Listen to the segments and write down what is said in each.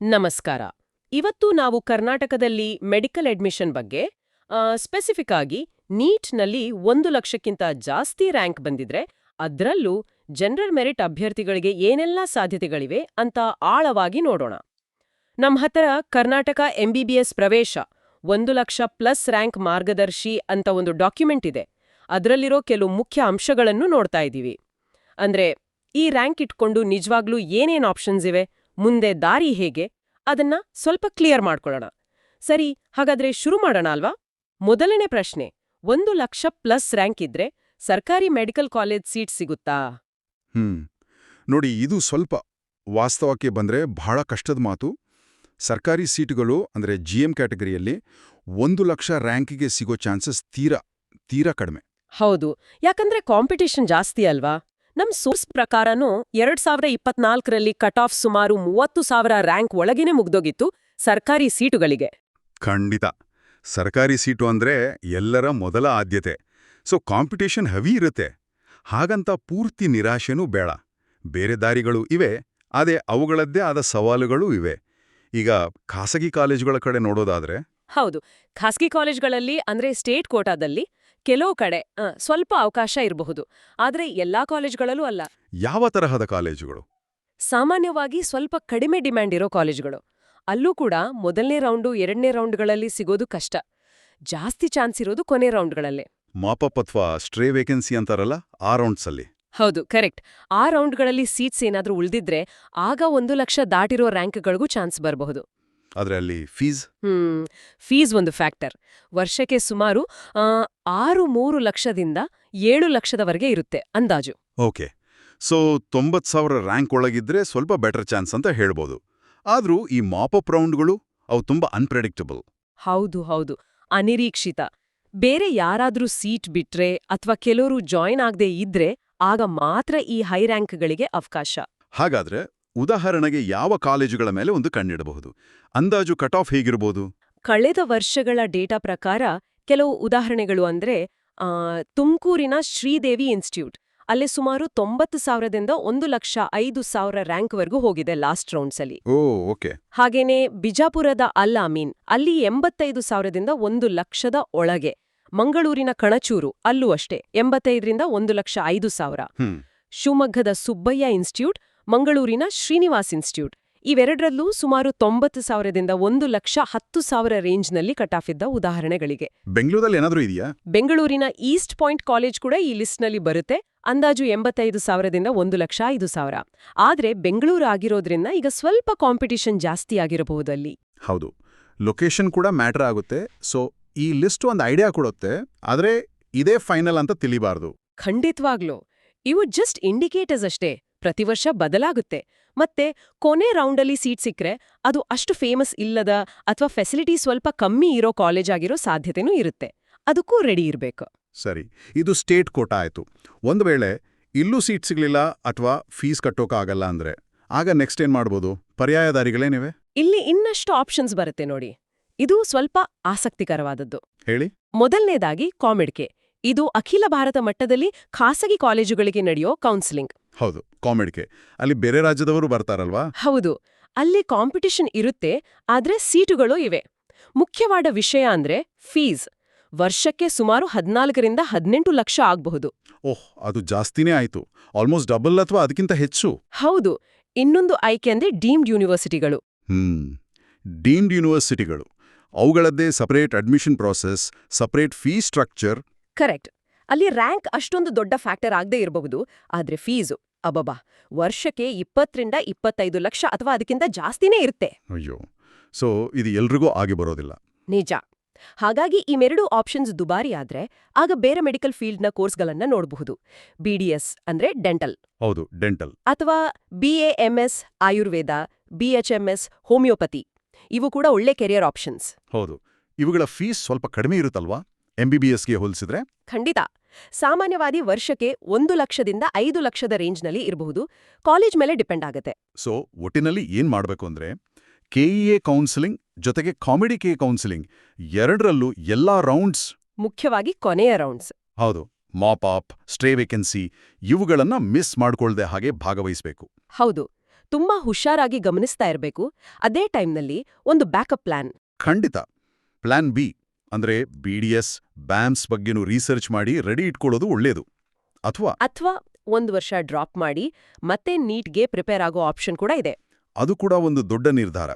ನಮಸ್ಕಾರ. ಇವತ್ತು ನಾವು ಕರ್ನಾಟಕದಲ್ಲಿ ಮೆಡಿಕಲ್ ಅಡ್ಮಿಷನ್ ಬಗ್ಗೆ ಸ್ಪೆಸಿಫಿಕ್ ಆಗಿ ನೀಟ್ನಲ್ಲಿ ಒಂದು ಲಕ್ಷಕ್ಕಿಂತ ಜಾಸ್ತಿ ರ್ಯಾಂಕ್ ಬಂದಿದ್ರೆ ಅದರಲ್ಲೂ ಜನರಲ್ ಮೆರಿಟ್ ಅಭ್ಯರ್ಥಿಗಳಿಗೆ ಏನೆಲ್ಲ ಸಾಧ್ಯತೆಗಳಿವೆ ಅಂತ ಆಳವಾಗಿ ನೋಡೋಣ. ನಮ್ಮ ಹತ್ರ ಕರ್ನಾಟಕ ಎಂಬಿಬಿಎಸ್ ಪ್ರವೇಶ, ಒಂದು ಲಕ್ಷ ಪ್ಲಸ್ ರ್ಯಾಂಕ್ ಮಾರ್ಗದರ್ಶಿ ಅಂತ ಒಂದು ಡಾಕ್ಯುಮೆಂಟ್ ಇದೆ. ಅದರಲ್ಲಿರೋ ಕೆಲವು ಮುಖ್ಯ ಅಂಶಗಳನ್ನು ನೋಡ್ತಾ ಇದ್ದೀವಿ ಅಂದ್ರೆ ಈ ರ್ಯಾಂಕ್ ಇಟ್ಕೊಂಡು ನಿಜವಾಗ್ಲೂ ಏನೇನು ಆಪ್ಷನ್ಸ್ ಇವೆ? ಮುಂದೆ ದಾರಿ ಹೇಗೆ ಅದನ್ನ ಸ್ವಲ್ಪ ಕ್ಲಿಯರ್ ಮಾಡ್ಕೊಳ್ಳೋಣ. ಸರಿ ಹಾಗಾದ್ರೆ ಶುರು ಮಾಡೋಣ ಅಲ್ವಾ? ಮೊದಲನೇ ಪ್ರಶ್ನೆ ಒಂದು ಲಕ್ಷ ಪ್ಲಸ್ ರ್ಯಾಂಕ್ ಇದ್ರೆ ಸರ್ಕಾರಿ ಮೆಡಿಕಲ್ ಕಾಲೇಜ್ ಸೀಟ್ ಸಿಗುತ್ತಾ? ಹ್ಮ್. ನೋಡಿ ಇದು ಸ್ವಲ್ಪ ವಾಸ್ತವಕ್ಕೆ ಬಂದ್ರೆ ಬಹಳ ಕಷ್ಟದ ಮಾತು. ಸರ್ಕಾರಿ ಸೀಟುಗಳು ಅಂದ್ರೆ ಜಿ ಎಂ ಕ್ಯಾಟಗರಿಯಲ್ಲಿ ಒಂದು ಲಕ್ಷ ರ್ಯಾಂಕಿಗೆ ಸಿಗೋ ಚಾನ್ಸಸ್ ತೀರಾ ತೀರಾ ಕಡಿಮೆ. ಹೌದು. ಯಾಕಂದ್ರೆ ಕಾಂಪಿಟೇಷನ್ ಜಾಸ್ತಿ ಅಲ್ವಾ? ನಮ್ ಸೋರ್ಸ್ ಪ್ರಕಾರನೂ ಎರಡ್ ಸಾವಿರದ ಇಪ್ಪತ್ನಾಲ್ಕರಲ್ಲಿ ಕಟ್ ಆಫ್ ಸುಮಾರು ಮೂವತ್ತು ಸಾವಿರ ರ್ಯಾಂಕ್ ಒಳಗೇನೆ ಮುಗ್ದೋಗಿತ್ತು ಸರ್ಕಾರಿ ಸೀಟುಗಳಿಗೆ. ಖಂಡಿತ. ಸರ್ಕಾರಿ ಸೀಟು ಅಂದ್ರೆ ಎಲ್ಲರ ಮೊದಲ ಆದ್ಯತೆ. ಸೊ ಕಾಂಪಿಟೇಷನ್ ಹೆವಿ ಇರುತ್ತೆ. ಹಾಗಂತ ಪೂರ್ತಿ ನಿರಾಶೆನೂ ಬೇಡ. ಬೇರೆ ದಾರಿಗಳು ಇವೆ ಅದೇ ಅವುಗಳದ್ದೇ ಆದ ಸವಾಲುಗಳೂ ಇವೆ. ಈಗ ಖಾಸಗಿ ಕಾಲೇಜುಗಳ ಕಡೆ ನೋಡೋದಾದ್ರೆ? ಹೌದು. ಖಾಸಗಿ ಕಾಲೇಜ್ಗಳಲ್ಲಿ ಅಂದ್ರೆ ಸ್ಟೇಟ್ ಕೋಟಾದಲ್ಲಿ ಕೆಲವು ಕಡೆ ಸ್ವಲ್ಪ ಅವಕಾಶ ಇರಬಹುದು. ಆದರೆ ಎಲ್ಲಾ ಕಾಲೇಜ್ಗಳಲ್ಲೂ ಅಲ್ಲ. ಯಾವ ತರಹದ ಕಾಲೇಜುಗಳು? ಸಾಮಾನ್ಯವಾಗಿ ಸ್ವಲ್ಪ ಕಡಿಮೆ ಡಿಮ್ಯಾಂಡ್ ಇರೋ ಕಾಲೇಜ್ಗಳು. ಅಲ್ಲೂ ಕೂಡ ಮೊದಲನೇ ರೌಂಡು ಎರಡನೇ ರೌಂಡ್ಗಳಲ್ಲಿ ಸಿಗೋದು ಕಷ್ಟ. ಜಾಸ್ತಿ ಚಾನ್ಸ್ ಇರೋದು ಕೊನೆ ರೌಂಡ್ಗಳಲ್ಲೇ. ಮಾಪಪ್ ಅಥವಾ ಸ್ಟ್ರೇ ವೇಕೆನ್ಸಿ ಅಂತಾರಲ್ಲ ಆ ರೌಂಡ್ಸಲ್ಲಿ. ಹೌದು ಕರೆಕ್ಟ್. ಆ ರೌಂಡ್ಗಳಲ್ಲಿ ಸೀಟ್ಸ್ ಏನಾದರೂ ಉಳಿದಿದ್ರೆ ಆಗ ಒಂದು ಲಕ್ಷ ದಾಟಿರೋ ರ್ಯಾಂಕ್ಗಳಿಗೂ ಚಾನ್ಸ್ ಬರಬಹುದು. ಆದ್ರೆ ಅಲ್ಲಿ ಫೀಸ್ ಹ್ಮ್ ಫೀಸ್ ಒಂದು ಫ್ಯಾಕ್ಟರ್ ವರ್ಷಕ್ಕೆ ಸುಮಾರು ಆರು ಮೂರು ಲಕ್ಷದಿಂದ ಏಳು ಲಕ್ಷದವರೆಗೆ ಇರುತ್ತೆ ಅಂದಾಜು. ಓಕೆ. ಸೊ ತೊಂಬತ್ ಸಾವಿರ ರ್ಯಾಂಕ್ ಒಳಗಿದ್ರೆ ಸ್ವಲ್ಪ ಬೆಟರ್ ಚಾನ್ಸ್ ಅಂತ ಹೇಳ್ಬೋದು. ಆದರೂ ಈ ಮಾಪಪ್ ರೌಂಡ್ಗಳು ಅವು ತುಂಬಾ ಅನ್ಪ್ರೆಡಿಕ್ಟಬಲ್ ಹೌದು ಹೌದು. ಅನಿರೀಕ್ಷಿತ. ಬೇರೆ ಯಾರಾದರೂ ಸೀಟ್ ಬಿಟ್ರೆ ಅಥವಾ ಕೆಲವರು ಜಾಯಿನ್ ಆಗದೆ ಇದ್ರೆ ಆಗ ಮಾತ್ರ ಈ ಹೈ ರ್ಯಾಂಕ್ಗಳಿಗೆ ಅವಕಾಶ. ಹಾಗಾದ್ರೆ ಉದಾಹರಣೆಗೆ ಯಾವ ಕಾಲೇಜುಗಳ ಮೇಲೆ ಒಂದು ಕಣ್ಣಿಡಬಹುದು? ಅಂದಾಜು ಕಟ್ ಆಫ್ ಹೇಗಿರಬಹುದು ಕಳೆದ ವರ್ಷಗಳ ಡೇಟಾ ಪ್ರಕಾರ ಕೆಲವು ಉದಾಹರಣೆಗಳು ಅಂದ್ರೆ ತುಮಕೂರಿನ ಶ್ರೀದೇವಿ ಇನ್ಸ್ಟಿಟ್ಯೂಟ್ ಅಲ್ಲಿ ಸುಮಾರು ತೊಂಬತ್ತು ಸಾವಿರದಿಂದ ಒಂದು ಲಕ್ಷ ಐದು ಸಾವಿರ ರ್ಯಾಂಕ್ವರೆಗೂ ಹೋಗಿದೆ ಲಾಸ್ಟ್ ರೌಂಡ್ಸಲ್ಲಿ ಓಕೆ. ಹಾಗೇನೆ ಬಿಜಾಪುರದ ಅಲ್ ಅಮೀನ್ ಅಲ್ಲಿ ಎಂಬತ್ತೈದು ಸಾವಿರದಿಂದ ಒಂದು ಲಕ್ಷದ ಒಳಗೆ. ಮಂಗಳೂರಿನ ಕಣಚೂರು ಅಲ್ಲೂ ಅಷ್ಟೇ ಎಂಬತ್ತೈದರಿಂದ ಒಂದು ಲಕ್ಷ ಐದು ಸಾವಿರ. ಶಿವಮೊಗ್ಗದ ಸುಬ್ಬಯ್ಯ ಇನ್ಸ್ಟಿಟ್ಯೂಟ್ ಮಂಗಳೂರಿನ ಶ್ರೀನಿವಾಸ್ ಇನ್ಸ್ಟಿಟ್ಯೂಟ್. ಇವೆರಡರಲ್ಲೂ ಸುಮಾರು ತೊಂಬತ್ತು ಸಾವಿರದಿಂದ ಒಂದು ಲಕ್ಷ ಹತ್ತು ಸಾವಿರ ರೇಂಜ್ನಲ್ಲಿ ಕಟಾಫಿದ್ದ ಉದಾಹರಣೆಗಳಿಗೆ. ಬೆಂಗಳೂರಲ್ಲಿ ಏನಾದರೂ ಇದೆಯಾ? ಬೆಂಗಳೂರಿನ ಈಸ್ಟ್ ಪಾಯಿಂಟ್ ಕಾಲೇಜ್ ಕೂಡ ಈ ಲಿಸ್ಟ್ನಲ್ಲಿ ಬರುತ್ತೆ. ಅಂದಾಜು ಎಂಬತ್ತೈದು ಸಾವಿರದಿಂದ ಒಂದು ಲಕ್ಷ ಐದು ಸಾವಿರ. ಆದರೆ ಬೆಂಗಳೂರು ಆಗಿರೋದ್ರಿಂದ ಈಗ ಸ್ವಲ್ಪ ಕಾಂಪಿಟಿಷನ್ ಜಾಸ್ತಿ ಆಗಿರಬಹುದು ಅಲ್ಲಿ. ಹೌದು. ಲೊಕೇಶನ್ ಕೂಡ ಮ್ಯಾಟರ್ ಆಗುತ್ತೆ. ಸೊ ಈ ಲಿಸ್ಟ್ ಒಂದು ಐಡಿಯಾ ಕೊಡುತ್ತೆ. ಆದರೆ ಇದೇ ಫೈನಲ್ ಅಂತ ತಿಳಿಬಾರ್ದು. ಖಂಡಿತವಾಗ್ಲೂ. ಇವು ಜಸ್ಟ್ ಇಂಡಿಕೇಟರ್ಸ್ ಅಷ್ಟೇ. ಪ್ರತಿ ವರ್ಷ ಬದಲಾಗುತ್ತೆ. ಮತ್ತೆ ಕೊನೆ ರೌಂಡಲ್ಲಿ ಸೀಟ್ ಸಿಕ್ಕರೆ ಅದು ಅಷ್ಟು ಫೇಮಸ್ ಇಲ್ಲದ ಅಥವಾ ಫೆಸಿಲಿಟಿ ಸ್ವಲ್ಪ ಕಮ್ಮಿ ಇರೋ ಕಾಲೇಜ್ ಆಗಿರೋ ಸಾಧ್ಯತೆನೂ ಇರುತ್ತೆ. ಅದಕ್ಕೂ ರೆಡಿ ಇರಬೇಕು. ಸರಿ ಇದು ಸ್ಟೇಟ್ ಕೋಟಾ ಆಯ್ತು. ಒಂದು ವೇಳೆ ಇಲ್ಲೂ ಸೀಟ್ ಸಿಗಲಿಲ್ಲ ಅಥವಾ ಫೀಸ್ ಕಟ್ಟೋಕ್ಕಾಗಲ್ಲ ಅಂದ್ರೆ ಆಗ ನೆಕ್ಸ್ಟ್ ಏನ್ ಮಾಡ್ಬೋದು? ಪರ್ಯಾಯ ದಾರಿಗಳೇನಿವೆ ಇಲ್ಲಿ ಇನ್ನಷ್ಟು ಆಪ್ಷನ್ಸ್ ಬರುತ್ತೆ ನೋಡಿ. ಇದು ಸ್ವಲ್ಪ ಆಸಕ್ತಿಕರವಾದದ್ದು. ಹೇಳಿ. ಮೊದಲನೇದಾಗಿ ಕಾಮಿಡ್ಕೆ. ಇದು ಅಖಿಲ ಭಾರತ ಮಟ್ಟದಲ್ಲಿ ಖಾಸಗಿ ಕಾಲೇಜುಗಳಿಗೆ ನಡೆಯೋ ಕೌನ್ಸಿಲಿಂಗ್. ಹೌದು ಕಾಮಿಡ್ಗೆ ಅಲ್ಲಿ ಬೇರೆ ರಾಜ್ಯದವರು ಬರ್ತಾರಲ್ವಾ? ಹೌದು. ಅಲ್ಲಿ ಕಾಂಪಿಟಿಷನ್ ಇರುತ್ತೆ ಆದ್ರೆ ಸೀಟುಗಳು ಇವೆ. ಮುಖ್ಯವಾದ ವಿಷಯ ಅಂದ್ರೆ ಫೀಸ್ ವರ್ಷಕ್ಕೆ ಸುಮಾರು ಹದಿನಾಲ್ಕರಿಂದ ಹದಿನೆಂಟು ಲಕ್ಷ ಆಗಬಹುದು. ಓಹ್ ಅದು ಜಾಸ್ತಿನೇ ಆಯ್ತು. ಆಲ್ಮೋಸ್ಟ್ ಡಬಲ್ ಅಥವಾ ಅದಕ್ಕಿಂತ ಹೆಚ್ಚು? ಹೌದು. ಇನ್ನೊಂದು ಆಯ್ಕೆ ಅಂದ್ರೆ ಡೀಮ್ಡ್ ಯೂನಿವರ್ಸಿಟಿಗಳು ಹ್ಮ್. ಡೀಮ್ಡ್ ಯೂನಿವರ್ಸಿಟಿಗಳು ಅವುಗಳದ್ದೇ separate admission process separate fee structure correct ಅಲ್ಲಿ ರ್ಯಾಂಕ್ ಅಷ್ಟೊಂದು ದೊಡ್ಡ ಫ್ಯಾಕ್ಟರ್ ಆಗದೇ ಇರಬಹುದು ಆದ್ರೆ ಫೀಸು ಅಬಬಾ ವರ್ಷಕ್ಕೆ ಇಪ್ಪತ್ತರಿಂದ ಇಪ್ಪತ್ತೈದು ಲಕ್ಷ ಅಥವಾ ಅದಕ್ಕಿಂತ ಜಾಸ್ತಿನೇ ಇರುತ್ತೆ. ಅಯ್ಯೋ ಸೊ ಇದು ಎಲ್ರಿಗೂ ಆಗಿ ಬರೋದಿಲ್ಲ. ನಿಜ. ಹಾಗಾಗಿ ಈ ಮೆರಡು ಆಪ್ಷನ್ಸ್ ದುಬಾರಿ ಆದ್ರೆ ಆಗ ಬೇರೆ ಮೆಡಿಕಲ್ ಫೀಲ್ಡ್ನ ಕೋರ್ಸ್ಗಳನ್ನ ನೋಡಬಹುದು. ಬಿಡಿಎಸ್ ಅಂದ್ರೆ ಡೆಂಟಲ್ ಹೌದು ಡೆಂಟಲ್ ಅಥವಾ ಬಿಎಎಂಎಸ್ ಆಯುರ್ವೇದ ಬಿಎಚ್ಎಂಎಸ್ ಹೋಮಿಯೋಪತಿ ಇವು ಕೂಡ ಒಳ್ಳೆ ಕೆರಿಯರ್ ಆಪ್ಷನ್ಸ್ ಹೌದು. ಇವುಗಳ ಫೀಸ್ ಸ್ವಲ್ಪ ಕಡಿಮೆ ಇರುತ್ತಲ್ವಾ? ಎಂಬಿಬಿಎಸ್ಗೆ ಹೋಲಿಸಿದ್ರೆ? ಖಂಡಿತ. ಸಾಮಾನ್ಯವಾದಿ ವರ್ಷಕ್ಕೆ ಒಂದು ಲಕ್ಷದಿಂದ ಐದು ಲಕ್ಷದ ರೇಂಜ್ನಲ್ಲಿ ಇರಬಹುದು. ಕಾಲೇಜ್ ಮೇಲೆ ಡಿಪೆಂಡ್ ಆಗುತ್ತೆ. ಸೊ ಒಟ್ಟಿನಲ್ಲಿ ಏನ್ ಮಾಡಬೇಕು ಅಂದ್ರೆ ಕೆಇಎ ಕೌನ್ಸಿಲಿಂಗ್ ಜೊತೆಗೆ ಕಾಮಿಡಿ ಕೆ ಕೌನ್ಸಿಲಿಂಗ್ ಎರಡರಲ್ಲೂ ಎಲ್ಲಾ ರೌಂಡ್ಸ್ ಮುಖ್ಯವಾಗಿ ಕೊನೆಯ ರೌಂಡ್ಸ್. ಹೌದು ಮಾಪ್ ಆಪ್ ಸ್ಟ್ರೇ ವೇಕೆನ್ಸಿ ಇವುಗಳನ್ನ ಮಿಸ್ ಮಾಡ್ಕೊಳ್ದೆ ಹಾಗೆ ಭಾಗವಹಿಸಬೇಕು. ಹೌದು ತುಂಬಾ ಹುಷಾರಾಗಿ ಗಮನಿಸ್ತಾ ಇರಬೇಕು. ಅದೇ ಟೈಮ್ನಲ್ಲಿ ಒಂದು ಬ್ಯಾಕಪ್ ಪ್ಲಾನ್. ಖಂಡಿತ. Plan B. ಅಂದ್ರೆ ಬಿ ಡಿ ಎಸ್ ಬ್ಯಾಮ್ಸ್ ಬಗ್ಗೆನೂ ರಿಸರ್ಚ್ ಮಾಡಿ ರೆಡಿ ಇಟ್ಕೊಳ್ಳೋದು ಒಳ್ಳೇದು. ಅಥವಾ? ಅಥವಾ ಒಂದು ವರ್ಷ ಡ್ರಾಪ್ ಮಾಡಿ ಮತ್ತೆ ನೀಟ್ಗೆ ಪ್ರಿಪೇರ್ ಆಗೋ ಆಪ್ಷನ್ ಕೂಡ ಇದೆ. ಅದು ಕೂಡ ಒಂದು ದೊಡ್ಡ ನಿರ್ಧಾರ.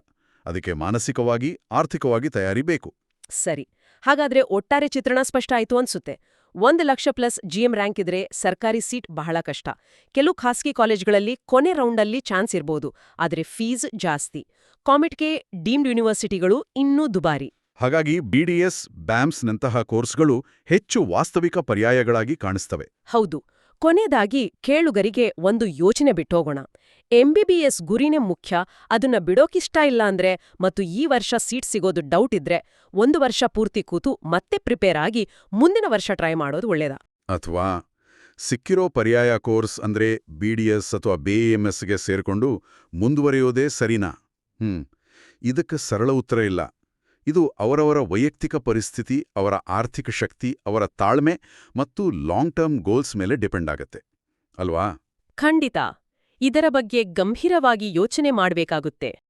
ಅದಕ್ಕೆ ಮಾನಸಿಕವಾಗಿ ಆರ್ಥಿಕವಾಗಿ ತಯಾರಿ ಬೇಕು. ಸರಿ. ಹಾಗಾದ್ರೆ ಒಟ್ಟಾರೆ ಚಿತ್ರಣ ಸ್ಪಷ್ಟ ಆಯ್ತು ಅನ್ಸುತ್ತೆ. ಒಂದು ಲಕ್ಷ ಪ್ಲಸ್ ಜಿಎಂ ರ್ಯಾಂಕ್ ಇದ್ರೆ ಸರ್ಕಾರಿ ಸೀಟ್ ಬಹಳ ಕಷ್ಟ. ಕೆಲವು ಖಾಸಗಿ ಕಾಲೇಜ್ಗಳಲ್ಲಿ ಕೊನೆ ರೌಂಡಲ್ಲಿ ಚಾನ್ಸ್ ಇರ್ಬೋದು. ಆದರೆ ಫೀಸ್ ಜಾಸ್ತಿ. ಕಾಮೆಟ್ಗೆ ಡೀಮ್ಡ್ ಯೂನಿವರ್ಸಿಟಿಗಳು ಇನ್ನೂ ದುಬಾರಿ. ಹಾಗಾಗಿ ಬಿಡಿಎಸ್ ಬ್ಯಾಮ್ಸ್ನಂತಹ ಕೋರ್ಸ್ಗಳು ಹೆಚ್ಚು ವಾಸ್ತವಿಕ ಪರ್ಯಾಯಗಳಾಗಿ ಕಾಣಿಸ್ತವೆ. ಹೌದು. ಕೊನೆಯದಾಗಿ ಕೇಳುಗರಿಗೆ ಒಂದು ಯೋಚನೆ ಬಿಟ್ಟೋಗೋಣ. ಎಂಬಿಬಿಎಸ್ ಗುರಿನೇ ಮುಖ್ಯ ಅದನ್ನ ಬಿಡೋಕಿಷ್ಟ ಇಲ್ಲ ಅಂದ್ರೆ ಮತ್ತು ಈ ವರ್ಷ ಸೀಟ್ ಸಿಗೋದು ಡೌಟ್ ಇದ್ರೆ ಒಂದು ವರ್ಷ ಪೂರ್ತಿ ಕೂತು ಮತ್ತೆ ಪ್ರಿಪೇರ್ ಆಗಿ ಮುಂದಿನ ವರ್ಷ ಟ್ರೈ ಮಾಡೋದು ಒಳ್ಳೇದ. ಅಥವಾ ಸಿಕ್ಕಿರೋ ಪರ್ಯಾಯ ಕೋರ್ಸ್ ಅಂದ್ರೆ ಬಿಡಿಎಸ್ ಅಥವಾ ಗೆ ಸೇರ್ಕೊಂಡು ಮುಂದುವರಿಯೋದೇ ಸರಿನಾ? ಹ್ಮ್. ಇದಕ್ಕೆ ಸರಳ ಉತ್ತರ ಇಲ್ಲ. ಇದು ಅವರವರ ವೈಯಕ್ತಿಕ ಪರಿಸ್ಥಿತಿ, ಅವರ ಆರ್ಥಿಕ ಶಕ್ತಿ, ಅವರ ತಾಳ್ಮೆ ಮತ್ತು ಲಾಂಗ್ ಟರ್ಮ್ ಗೋಲ್ಸ್ ಮೇಲೆ ಡಿಪೆಂಡ್ ಆಗತ್ತೆ. ಅಲ್ವಾ? ಖಂಡಿತ. ಇದರ ಬಗ್ಗೆ ಗಂಭೀರವಾಗಿ ಯೋಚನೆ ಮಾಡಬೇಕಾಗುತ್ತೆ.